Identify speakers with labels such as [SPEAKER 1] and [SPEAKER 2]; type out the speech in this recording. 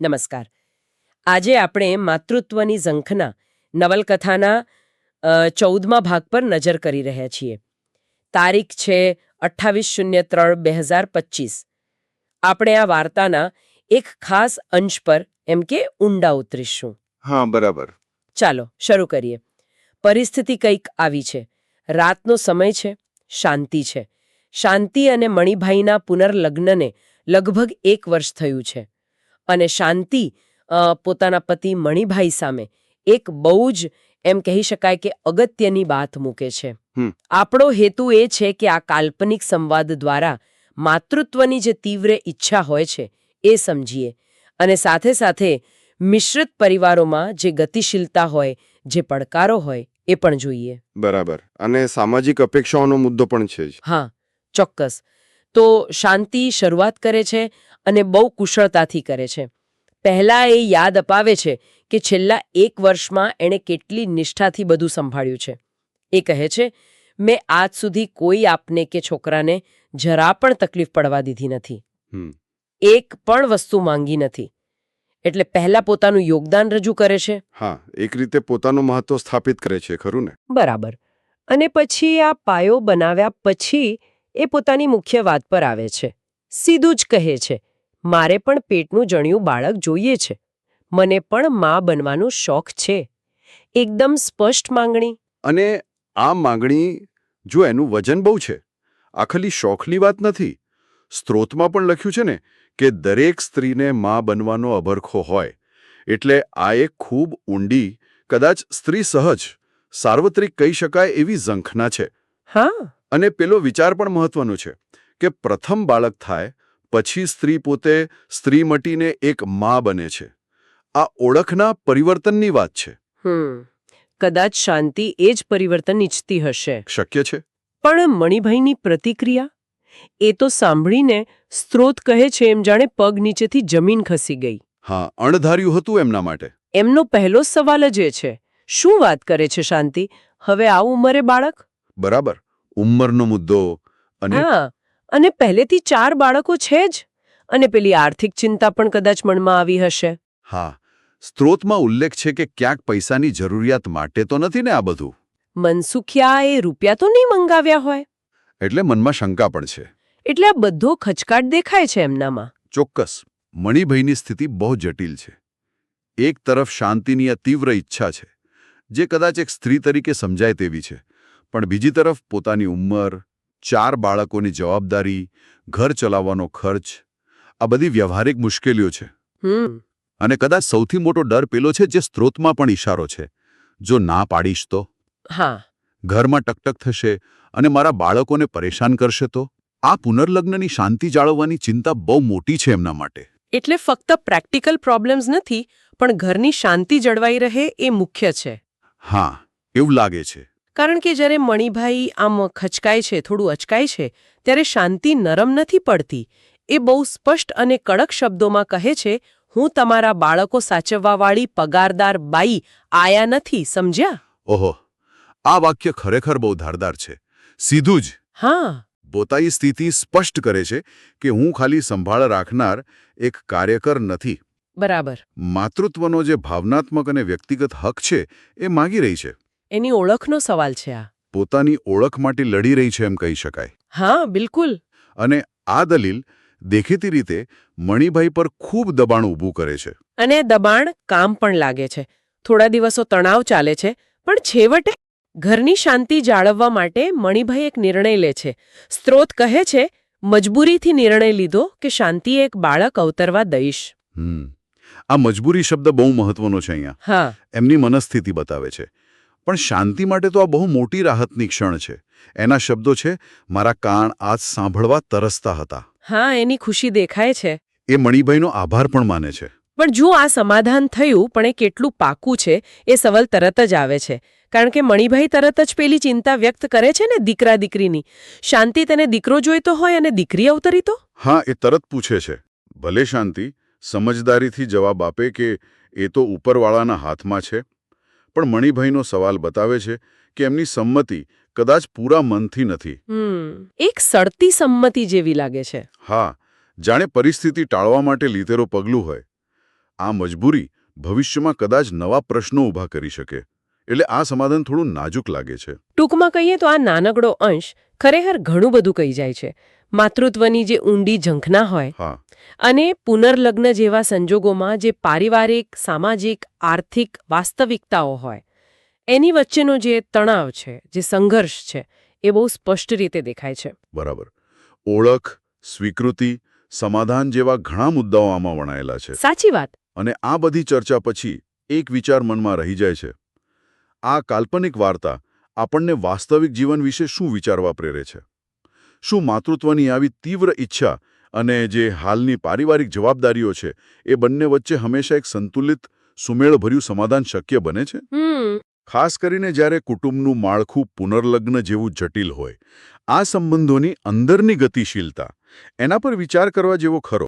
[SPEAKER 1] નમસ્કાર. આજે આપણે માતૃત્વની ઝંખના નવલકથાના ચૌદમા ભાગ પર નજર કરી રહ્યા છીએ. તારીખ છે અઠ્ઠાવીસ શૂન્ય ત્રણ બે હજાર પચીસ. આપણે આ વાર્તાના એક ખાસ અંશ પર એમ કે ઊંડા ઉતરીશું.
[SPEAKER 2] હા બરાબર.
[SPEAKER 1] ચાલો શરૂ કરીએ. પરિસ્થિતિ કંઈક આવી છે. રાતનો સમય છે શાંતિ છે. શાંતિ અને મણિભાઈના પુનર્લગ્નને લગભગ એક વર્ષ થયું છે. અને શાંતિ પોતાના પતિ મણિભાઈ સામે. એક બહુ જ એમ કહી શકાય કે અગત્યની વાત મૂકે છે. આપણો હેતુ એ છે કે આ કાલ્પનિક સંવાદ દ્વારા માતૃત્વની જે તીવ્ર ઈચ્છા હોય છે એ સમજીએ. અને સાથે સાથે મિશ્રિત પરિવારોમાં જે ગતિશીલતા હોય જે પડકારો હોય એ પણ જોઈએ.
[SPEAKER 2] બરાબર. અને સામાજિક અપેક્ષાઓનો મુદ્દો પણ છે
[SPEAKER 1] હા ચોક્કસ. તો શાંતિ શરૂઆત કરે છે અને બહુ કુશળતાથી કરે છે. પહેલા એ યાદ અપાવે છે કે છેલ્લા એક વર્ષમાં એણે કેટલી નિષ્ઠાથી બધું સંભાળ્યું છે. એ કહે છે મેં આજ સુધી કોઈ આપને કે છોકરાને જરા પણ તકલીફ પડવા દીધી નથી. એક પણ વસ્તુ માંગી નથી. એટલે પહેલા પોતાનું યોગદાન રજૂ કરે છે?
[SPEAKER 2] હા એક રીતે પોતાનું મહત્વ સ્થાપિત કરે છે ખરું ને?
[SPEAKER 1] બરાબર. અને પછી આ પાયો બનાવ્યા પછી એ પોતાની મુખ્ય વાત પર આવે છે. સીધું જ કહે છે મારે પણ પેટનું જણિયું બાળક જોઈએ છે. મને પણ મા બનવાનો શોખ છે. એકદમ સ્પષ્ટ માંગણી.
[SPEAKER 2] અને આ માંગણી જો એનું વજન બહુ છે આ ખાલી શોખની વાત નથી. સ્ત્રોતમાં પણ લખ્યું છે ને કે દરેક સ્ત્રીને મા બનવાનો અભરખો હોય એટલે આ એક ખૂબ ઊંડી કદાચ સ્ત્રી સહજ સાર્વત્રિક કહી શકાય એવી ઝંખના છે.
[SPEAKER 1] હા.
[SPEAKER 2] અને પેલો વિચાર પણ મહત્વનો છે કે પ્રથમ બાળક થાય પછી સ્ત્રી પોતે સ્ત્રી મટીને એક મા બને છે. આ ઓળખના પરિવર્તનની વાત છે.
[SPEAKER 1] કદાચ શાંતિ એ જ પરિવર્તન ઈચ્છતી હશે.
[SPEAKER 2] શક્ય છે?
[SPEAKER 1] પણ મણિભાઈની પ્રતિક્રિયા? એ તો સાંભળીને સ્ત્રોત કહે છે એમ જાણે પગ નીચેથી જમીન ખસી ગઈ.
[SPEAKER 2] હા અણધાર્યું હતું એમના માટે.
[SPEAKER 1] એમનો પહેલો સવાલ જ એ છે શું વાત કરે છે શાંતિ? હવે આ ઉંમરે બાળક?
[SPEAKER 2] બરાબર ઉંમરનો મુદ્દો અને
[SPEAKER 1] હા અને પહેલેથી ચાર બાળકો છે જ. અને પેલી આર્થિક ચિંતા પણ કદાચ મનમાં આવી હશે.
[SPEAKER 2] હા સ્ત્રોતમાં ઉલ્લેખ છે કે ક્યાંક પૈસાની જરૂરિયાત માટે તો નથી ને આ બધું?
[SPEAKER 1] મનસુખિયા એ રૂપિયા તો નહીં મંગાવ્યા હોય.
[SPEAKER 2] એટલે મનમાં શંકા પણ છે.
[SPEAKER 1] એટલે આ બધો ખચકાટ દેખાય છે એમનામાં.
[SPEAKER 2] ચોક્કસ મણિભાઈની સ્થિતિ બહુ જટિલ છે. એક તરફ શાંતિની આ તીવ્ર ઈચ્છા છે જે કદાચ એક સ્ત્રી તરીકે સમજાય તેવી છે પણ બીજી તરફ પોતાની ઉંમર ચાર બાળકોની જવાબદારી ઘર ચલાવવાનો ખર્ચ આ બધી વ્યવહારિક મુશ્કેલીઓ છે. અને કદાચ સૌથી મોટો ડર પેલો છે જે સ્ત્રોતમાં પણ ઇશારો છે. જો ના પાડીશ તો?
[SPEAKER 1] હા.
[SPEAKER 2] ઘરમાં ટકટક થશે અને મારા બાળકોને પરેશાન કરશે તો? આ પુનર્લગ્નની શાંતિ જાળવવાની ચિંતા બહુ મોટી છે એમના માટે.
[SPEAKER 1] એટલે ફક્ત પ્રેક્ટિકલ પ્રોબ્લેમ્સ નથી પણ ઘરની શાંતિ જળવાઈ રહે એ મુખ્ય છે.
[SPEAKER 2] હા એવું લાગે છે.
[SPEAKER 1] કારણ કે જ્યારે મણિભાઈ આમ ખચકાય છે થોડું અચકાય છે ત્યારે શાંતિ નરમ નથી પડતી. એ બહુ સ્પષ્ટ અને કડક શબ્દોમાં કહે છે હું તમારા બાળકો સાચવવાવાળી પગારદાર બાઈ આયા નથી સમજ્યા?
[SPEAKER 2] ઓહો આ વાક્ય ખરેખર બહુ ધારદાર છે. સીધું જ.
[SPEAKER 1] હા.
[SPEAKER 2] પોતાની સ્થિતિ સ્પષ્ટ કરે છે કે હું ખાલી સંભાળ રાખનાર એક કાર્યકર નથી.
[SPEAKER 1] બરાબર.
[SPEAKER 2] માતૃત્વનો જે ભાવનાત્મક અને વ્યક્તિગત હક છે એ માગી રહી છે.
[SPEAKER 1] એની ઓળખનો સવાલ છે આ.
[SPEAKER 2] પોતાની ઓળખ માટે લડી રહી છે એમ કહી શકાય.
[SPEAKER 1] હા બિલકુલ.
[SPEAKER 2] અને આ દલીલ દેખીતી રીતે મણિભાઈ પર ખૂબ દબાણ ઊભું કરે છે.
[SPEAKER 1] અને દબાણ કામ પણ લાગે છે. થોડા દિવસો તણાવ ચાલે છે પણ છેવટે ઘરની શાંતિ જાળવવા માટે મણિભાઈ એક નિર્ણય લે છે. સ્ત્રોત કહે છે મજબૂરીથી નિર્ણય લીધો કે શાંતિ એક બાળક અવતરવા દઈશ.
[SPEAKER 2] આ મજબૂરી શબ્દ બહુ મહત્વનો છે અહીંયા.
[SPEAKER 1] હા.
[SPEAKER 2] એમની મનસ્થિતિ બતાવે છે. પણ શાંતિ માટે તો આ બહુ મોટી રાહતની ક્ષણ છે. એના શબ્દો છે મારા કાન આજ સાંભળવા તરસતા હતા.
[SPEAKER 1] હા એની ખુશી દેખાય છે.
[SPEAKER 2] એ મણિભાઈનો આભાર પણ માને છે.
[SPEAKER 1] પણ જો આ સમાધાન થયું પણ એ કેટલું પાકું છે એ સવાલ તરત જ આવે છે. કારણ કે મણિભાઈ તરત જ પેલી ચિંતા વ્યક્ત કરે છે ને દીકરા દીકરીની શાંતિ તેને દીકરો જોઈતો હોય અને દીકરી અવતરી તો
[SPEAKER 2] હા એ તરત પૂછે છે. ભલે શાંતિ સમજદારીથી જવાબ આપે કે એ તો ઉપરવાળાના હાથમાં છે? પણ મણિભાઈનો સવાલ બતાવે છે કે એમની સંમતિ કદાચ પૂરા મનથી નથી.
[SPEAKER 1] એક સડતી સંમતિ જેવી લાગે છે.
[SPEAKER 2] હા જાણે પરિસ્થિતિ ટાળવા માટે લીધેલું પગલું હોય. આ મજબૂરી ભવિષ્યમાં કદાચ નવા પ્રશ્નો ઊભા કરી શકે એટલે આ સમાધાન થોડું નાજુક લાગે છે.
[SPEAKER 1] ટૂંકમાં કહીએ તો આ નાનકડો અંશ ખરેખર ઘણું બધું કહી જાય છે. માતૃત્વની જે ઊંડી ઝંખના હોય અને પુનર્લગ્ન જેવા સંજોગોમાં જે પારિવારિક સામાજિક આર્થિક વાસ્તવિકતાઓ હોય એની વચ્ચેનો જે તણાવ છે જે સંઘર્ષ છે એ બહુ સ્પષ્ટ રીતે દેખાય છે.
[SPEAKER 2] બરાબર. ઓળખ સ્વીકૃતિ સમાધાન જેવા ઘણા મુદ્દાઓ આમાં વણાયેલા છે.
[SPEAKER 1] સાચી વાત.
[SPEAKER 2] અને આ બધી ચર્ચા પછી એક વિચાર મનમાં રહી જાય છે. આ કાલ્પનિક વાર્તા આપણને વાસ્તવિક જીવન વિશે શું વિચારવા પ્રેરે છે? શું માતૃત્વની આવી તીવ્ર ઈચ્છા અને જે હાલની પારિવારિક જવાબદારીઓ છે એ બંને વચ્ચે હંમેશા એક સંતુલિત સુમેળભર્યું સમાધાન શક્ય બને છે? ખાસ કરીને જ્યારે કુટુંબનું માળખું પુનર્લગ્ન જેવું જટિલ હોય આ સંબંધોની અંદરની ગતિશીલતા એના પર વિચાર કરવા જેવો ખરો.